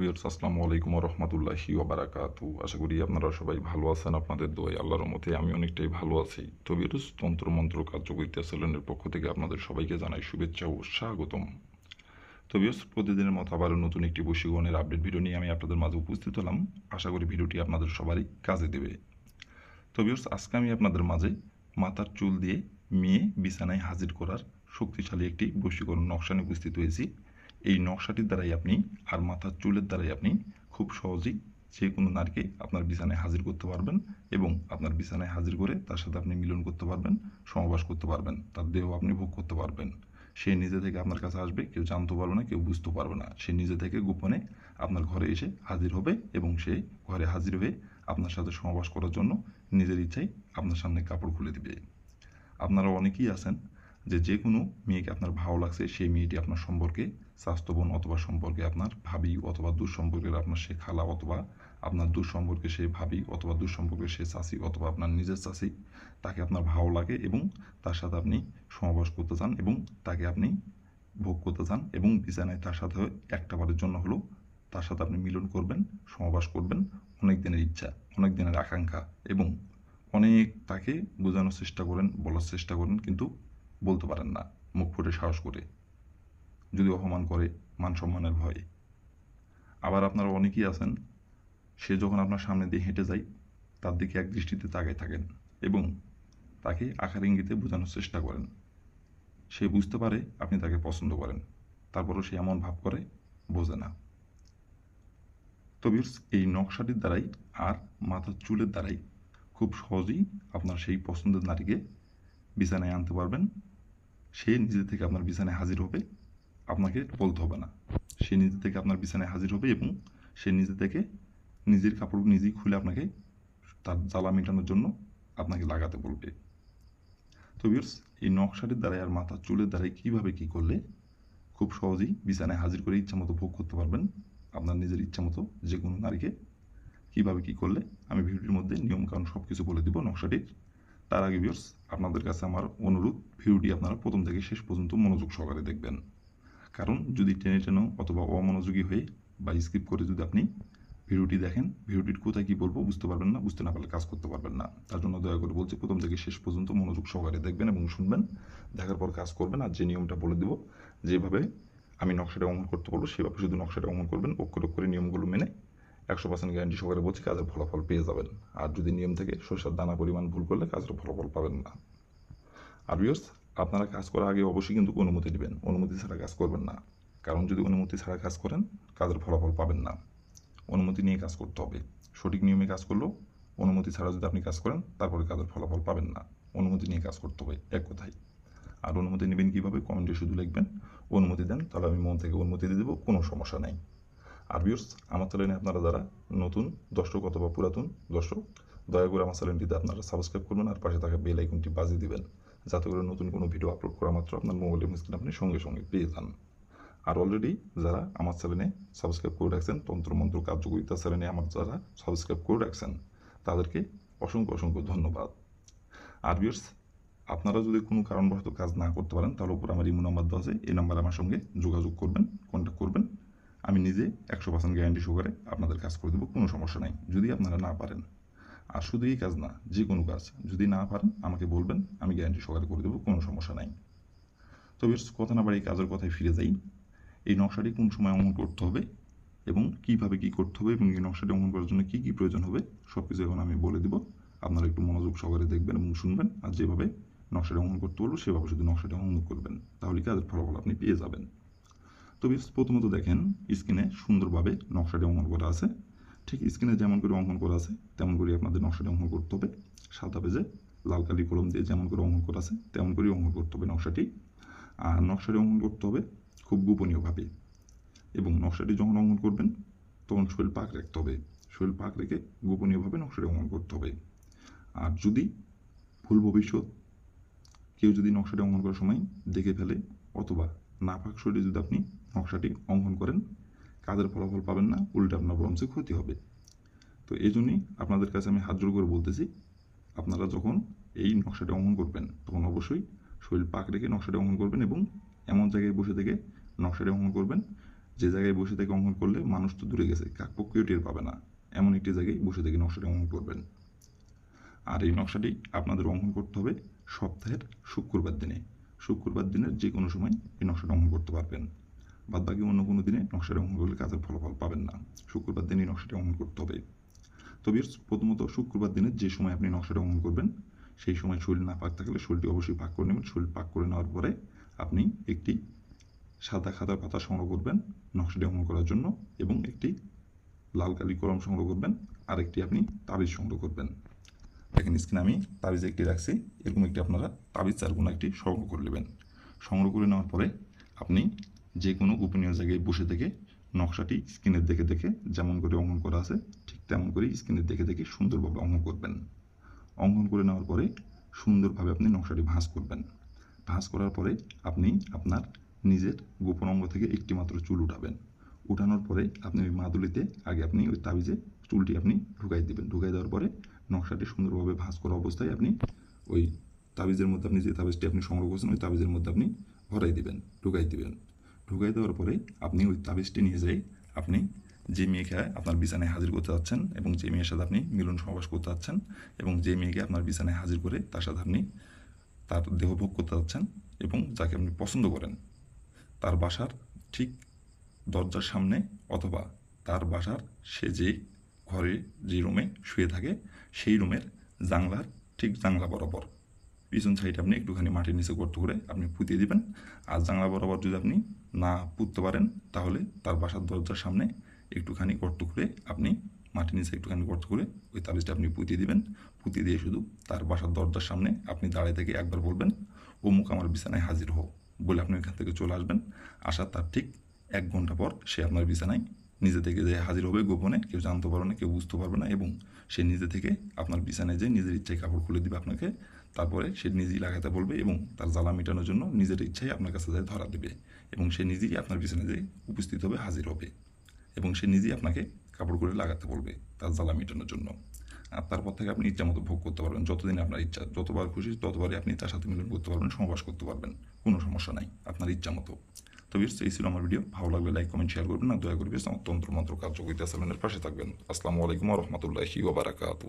Viewers আসসালামু আলাইকুম রহমতুল্লাহি ওবারাকাতু। আশা করি আপনারা সবাই ভালো আছেন, আপনাদের দোয়াই আল্লাহর মতে আমি অনেকটাই ভালো আছি। তো ভিউর্স তন্ত্র মন্ত্র কার্যকরিতা সেলুনের পক্ষ থেকে আপনাদের সবাইকে জানাই শুভেচ্ছা ও স্বাগতম। তো ভিউর্স প্রতিদিনের মতো আবারও নতুন একটি বশীকরণের আপডেট ভিডিও নিয়ে আমি আপনাদের মাঝে উপস্থিত হলাম। আশা করি ভিডিওটি আপনাদের সবারই কাজে দেবে। তো ভিউর্স আজকে আমি আপনাদের মাঝে মাথার চুল দিয়ে মেয়ে বিছানায় হাজির করার শক্তিশালী একটি বশীকরণ নকশানে উপস্থিত হয়েছি। এই নকশাটির দ্বারাই আপনি আর মাথার চুলের দ্বারাই আপনি খুব সহজেই যে কোনো নারীকে আপনার বিছানায় হাজির করতে পারবেন এবং আপনার বিছানায় হাজির করে তার সাথে আপনি মিলন করতে পারবেন, সমাবাস করতে পারবেন, তার দেহ আপনি ভোগ করতে পারবেন। সে নিজে থেকে আপনার কাছে আসবে, কেউ জানতে পারবে না, কেউ বুঝতে পারবে না। সে নিজে থেকে গোপনে আপনার ঘরে এসে হাজির হবে এবং সে ঘরে হাজির হয়ে আপনার সাথে সমাবাস করার জন্য নিজের ইচ্ছায় আপনার সামনে কাপড় খুলে দিবে। আপনারা অনেকেই আছেন যে যে কোনো মেয়েকে আপনার ভালো লাগছে, সেই মেয়েটি আপনার সম্পর্কে স্বাস্থ্যবোন অথবা সম্পর্কে আপনার ভাবি অথবা দূর সম্পর্কের আপনার সে খালা অথবা আপনার দূর সম্পর্কে সে ভাবি অথবা দূর সম্পর্কে সে চাষি অথবা আপনার নিজের চাষি, তাকে আপনার ভালো লাগে এবং তার সাথে আপনি সমাবাস করতে চান এবং তাকে আপনি ভোগ করতে চান এবং বিছানায় তার সাথে একটা বারের জন্য হলো তার সাথে আপনি মিলন করবেন সমাবাস করবেন। অনেক দিনের ইচ্ছা, অনেক দিনের আকাঙ্ক্ষা এবং অনেক তাকে বোঝানোর চেষ্টা করেন, বলার চেষ্টা করেন। কিন্তু বলতে পারেন না মুখ ফুটে সাহস করে। যদি অপমান করে মান সম্মানের ভয়ে। আবার আপনারা অনেকেই আছেন সে যখন আপনার সামনে দিয়ে হেঁটে যায় তার দিকে এক দৃষ্টিতে তাকায় থাকেন এবং তাকে আকার ইঙ্গিতে বোঝানোর চেষ্টা করেন। সে বুঝতে পারে আপনি তাকে পছন্দ করেন তারপরও সে এমন ভাব করে বোঝে না। তো ভিউয়ার্স, এই নকশাটির দ্বারাই আর মাথার চুলের দ্বারাই খুব সহজেই আপনার সেই পছন্দের নারীকে বিছানায় আনতে পারবেন। সে নিজে থেকে আপনার বিছানায় হাজির হবে, আপনাকে বলতে হবে না। সে নিজে থেকে আপনার বিছানায় হাজির হবে এবং সে নিজে থেকে নিজের কাপড় নিজেই খুলে আপনাকে তার জ্বালা মেটানোর জন্য আপনাকে লাগাতে বলবে। তো ভিউয়ার্স, এই নকশাটির দ্বারাই আর মাথার চুলের দ্বারাই কীভাবে কী করলে খুব সহজেই বিছানায় হাজির করে ইচ্ছা মতো ভোগ করতে পারবেন আপনার নিজের ইচ্ছা মতো যে কোনো নারীকে, কীভাবে কী করলে, আমি ভিডিওটির মধ্যে নিয়মকানুন সব কিছু বলে দিব নকশাটির। তার আগে ভিউয়ার্স আপনাদের কাছে আমার অনুরোধ, ভিডিওটি আপনারা প্রথম থেকে শেষ পর্যন্ত মনোযোগ সহকারে দেখবেন। কারণ যদি টেনে টেনে অথবা অমনোযোগী হয়ে বা স্কিপ করে যদি আপনি ভিডিওটি দেখেন, ভিডিওটির কোথায় কী বলব বুঝতে পারবেন না, বুঝতে না পারলে কাজ করতে পারবেন না। তার জন্য দয়া করে বলছি, প্রথম থেকে শেষ পর্যন্ত মনোযোগ সহকারে দেখবেন এবং শুনবেন। দেখার পর কাজ করবেন, আর যে নিয়মটা বলে দেবো, যেভাবে আমি নকশাটা অঙ্কন করতে পারব সেভাবে শুধু নকশাটা অঙ্কন করবেন, অক্ষর অক্ষরে নিয়মগুলো মেনে একশো পার্সেন্ট গ্যারান্টি সহকারে বলছি কাজের ফলাফল পেয়ে যাবেন। আর যদি নিয়ম থেকে, সরষার দানা পরিমাণ ভুল করলে কাজের ফলাফল পাবেন না। আর ভিউয়ার্স আপনারা কাজ করার আগে অবশ্যই কিন্তু অনুমতি নেবেন। অনুমতি ছাড়া কাজ করবেন না। কারণ যদি অনুমতি ছাড়া কাজ করেন, কাজের ফলাফল পাবেন না। অনুমতি নিয়ে কাজ করতে হবে। সঠিক নিয়মে কাজ করলেও অনুমতি ছাড়া যদি আপনি কাজ করেন, তারপরে কাজের ফলাফল পাবেন না। অনুমতি নিয়ে কাজ করতে হবে, এক কথায়। আর অনুমতি নেবেন কীভাবে? কমেন্টে শুধু লিখবেন। অনুমতি দেন, তাহলে আমি মন থেকে অনুমতি দিয়ে দেবো, কোনো সমস্যা নেই। আর ভিউর্স আমার চ্যানেলে আপনারা যারা নতুন, দর্শক অথবা পুরাতন দর্শক, দয়া করে আমার চ্যানেলটিতে আপনারা সাবস্ক্রাইব করবেন আর পাশে থাকা বেল আইকনটি বাজিয়ে দিবেন, যাতে করে নতুন কোনো ভিডিও আপলোড করা মাত্র আপনার মোবাইলের স্ক্রিন আপনি সঙ্গে সঙ্গে পেয়ে যান। আর অলরেডি যারা আমার চ্যানেলে সাবস্ক্রাইব করে রাখছেন, তন্ত্রমন্ত্র কার্যকরিতা চ্যানেলে আমার যারা সাবস্ক্রাইব করে রাখছেন, তাদেরকে অসংখ্য অসংখ্য ধন্যবাদ। আর ভিউর্স আপনারা যদি কোনো কারণবশত কাজ না করতে পারেন, তাহলে উপর আমার ইমো নাম্বার দেওয়া আছে, এই নাম্বারে আমার সঙ্গে যোগাযোগ করবেন কন্ট্যাক্ট করবেন। আমি নিজে একশো পার্সেন্ট গ্যারান্টি সহকারে আপনাদের কাজ করে দেবো, কোনো সমস্যা নাই। যদি আপনারা না পারেন, আর শুধু এই কাজ না, যে কোনো কাজ, যদি না পারেন, আমাকে বলবেন, আমি গ্যারান্টি সহকারে করে দেবো, কোনো সমস্যা নাই। তো বেশ কথা না বাড়ি কাজের কথায় ফিরে যাই। এই নকশাটি কোন সময় অঙ্কন করতে হবে এবং কীভাবে কী করতে হবে এবং এই নকশাটি অঙ্কন করার জন্য কী কী প্রয়োজন হবে সব কিছু এখন আমি বলে দেবো। আপনারা একটু মনোযোগ সহকারে দেখবেন এবং শুনবেন, আর যেভাবে নকশাটি অঙ্কন করতে বলব, সেভাবে শুধু নকশাটি অঙ্কন করবেন। তাহলে কাজের ফলাফল আপনি পেয়ে যাবেন। তো বেশ প্রথমত দেখেন, স্ক্রিনে সুন্দরভাবে নকশাটি অঙ্কন করা আছে। ঠিক স্ক্রিনে যেমন করে অঙ্কন করা আছে, তেমন করে আপনাদের নকশাটি অঙ্কন করতে হবে। সাদা পেজে লাল কালি কলম দিয়ে যেমন করে অঙ্কন করা আছে, তেমন করেই অঙ্কন করতে হবে নকশাটি। আর নকশাটি অঙ্কন করতে হবে খুব গোপনীয়ভাবে। এবং নকশাটি যখন অঙ্কন করবেন, তখন শরীর পাক রাখতে হবে। শরীর পাক রেখে গোপনীয়ভাবে নকশাটি অঙ্কন করতে হবে। আর যদি ভুল ভবিষ্যৎ কেউ যদি নকশাটি অঙ্কন করার সময় দেখে ফেলে অথবা নাপাক শরীরে যদি আপনি নকশাটি অঙ্কন করেন, কাজের ফলাফল পাবেন না, উল্টে আপনার বরঞ্চ ক্ষতি হবে। তো এই জন্যই আপনাদের কাছে আমি হাত জোর করে বলতেছি, আপনারা যখন এই নকশাটি অঙ্কন করবেন, তখন অবশ্যই শরীর পাক রেখে নকশাটি অঙ্কন করবেন এবং এমন জায়গায় বসে থেকে নকশাটি অঙ্কন করবেন, যে জায়গায় বসে থেকে অঙ্কন করলে মানুষ তো দূরে গেছে কাকপক্ষীয় টের পাবে না। এমন একটি জায়গায় বসে থেকে নকশাটি অঙ্কন করবেন। আর এই নকশাটি আপনাদের অঙ্কন করতে হবে সপ্তাহের শুক্রবার দিনে। শুক্রবার দিনের যে কোনো সময় এই নকশাটা অঙ্কন করতে পারবেন। বাদ বাকি অন্য কোনো দিনে নকশাটা অঙ্কন করলে কাজের ফলাফল পাবেন না। শুক্রবার দিনই নকশাটা অঙ্কন করতে হবে। তবে প্রথমত শুক্রবার দিনের যে সময় আপনি নকশাটা অঙ্কন করবেন, সেই সময় শরীর না পাক থাকলে শরীরটি অবশ্যই পাক করে নেবেন। শরীর পাক করে নেওয়ার পরে আপনি একটি সাদা খাতার পাতা সংগ্রহ করবেন নকশাটি অঙ্কন করার জন্য এবং একটি লাল কালি কলম সংগ্রহ করবেন। আর একটি আপনি তাবিজ সংগ্রহ করবেন। দেখেন স্ক্রিনে আমি, তাবিজ একটি রাখছি, এরকম একটি আপনারা তাবিজ চার কোনো একটি সংগ্রহ করে নেবেন। সংগ্রহ করে নেওয়ার পরে আপনি যে কোনো গোপনীয় জায়গায় বসে থেকে নকশাটি স্ক্রিনের দেখে দেখে যেমন করে অঙ্কন করা আছে, ঠিক তেমন করে স্ক্রিনের দেখে দেখে সুন্দরভাবে অঙ্কন করবেন। অঙ্কন করে নেওয়ার পরে সুন্দরভাবে আপনি নকশাটি ভাঁজ করবেন। ভাঁজ করার পরে আপনি আপনার নিজের গোপন অঙ্গ থেকে একটি মাত্র চুল উঠাবেন। উঠানোর পরে আপনি ওই মাদুলিতে আগে আপনি ওই তাবিজে চুলটি আপনি ঢুকাই দিবেন। ঢুকাই দেওয়ার পরে নকশাটি সুন্দরভাবে ভাঁজ করা অবস্থায় আপনি ওই তাবিজের মধ্যে আপনি যে তাবিজটি আপনি সংগ্রহ করছেন, ওই তাবিজের মধ্যে আপনি ভরাই দিবেন, ঢুকাই দিবেন। ঢুকাই দেওয়ার পরে আপনি ওই তাবিজটি নিয়ে যাই আপনি যে মেয়েকে আপনার বিছানায় হাজির করতে যাচ্ছেন এবং যে মেয়ের সাথে আপনি মিলন সহবাস করতে যাচ্ছেন এবং যে মেয়েকে আপনার বিছানায় হাজির করে তার সাথে আপনি তার দেহভোগ করতে যাচ্ছেন এবং যাকে আপনি পছন্দ করেন, তার বাসার ঠিক দরজার সামনে অথবা তার বাসার সে যে ঘরে যে রুমে শুয়ে থাকে, সেই রুমের জানলার ঠিক জানলা বরাবর। পিছন সাইডে আপনি একটুখানি মাটির নিচে গর্ত করে আপনি পুঁতিয়ে দিবেন। আর জানলা বরাবর যদি আপনি না পুঁততে পারেন, তাহলে তার বাসার দরজার সামনে একটুখানি গর্ত করে আপনি মাটির নিচে একটুখানি গর্ত করে ওই তাবিজটা আপনি পুঁতিয়ে দিবেন। পুঁতিয়ে দিয়ে শুধু তার বাসার দরজার সামনে আপনি দাঁড়িয়ে থেকে একবার বলবেন, অমুক আমার বিছানায় হাজির হো বলে আপনি ওইখান থেকে চলে আসবেন। আসার তার ঠিক এক ঘণ্টা পর সে আপনার বিছানায় নিজে থেকে যে হাজির হবে গোপনে, কেউ জানতে পারবে না, কেউ বুঝতে পারবে না এবং সে নিজে থেকে আপনার বিছানায় যে নিজের ইচ্ছায় কাপড় খুলে দিবে আপনাকে। তারপরে সে নিজেই লাগাতে বলবে এবং তার জ্বালা মেটানোর জন্য নিজের ইচ্ছায় আপনার কাছে যায় ধরা দেবে এবং সে নিজেই আপনার বিছানায় যে উপস্থিত হবে, হাজির হবে এবং সে নিজেই আপনাকে কাপড় করে লাগাতে বলবে তার জ্বালা মেটানোর জন্য। আর তারপর থেকে আপনি ইচ্ছা মতো ভোগ করতে পারবেন, যতদিন আপনার ইচ্ছা, যতবার খুশি ততবারই আপনি তার সাথে মিলন করতে পারবেন সমাবাস করতে পারবেন, কোনো সমস্যা নাই, আপনার ইচ্ছা মতো। তবে এই ছিল আমার ভিডিও। ভালো লাগলে লাইক কমেন্ট শেয়ার করবেন না দয়া করে আমার তন্ত্র মন্ত্র কার্যকরিতা সেভেনের পাশে থাকবেন। আসসালামু আলাইকুম রহমতুল্লাহি ওবারাকাতু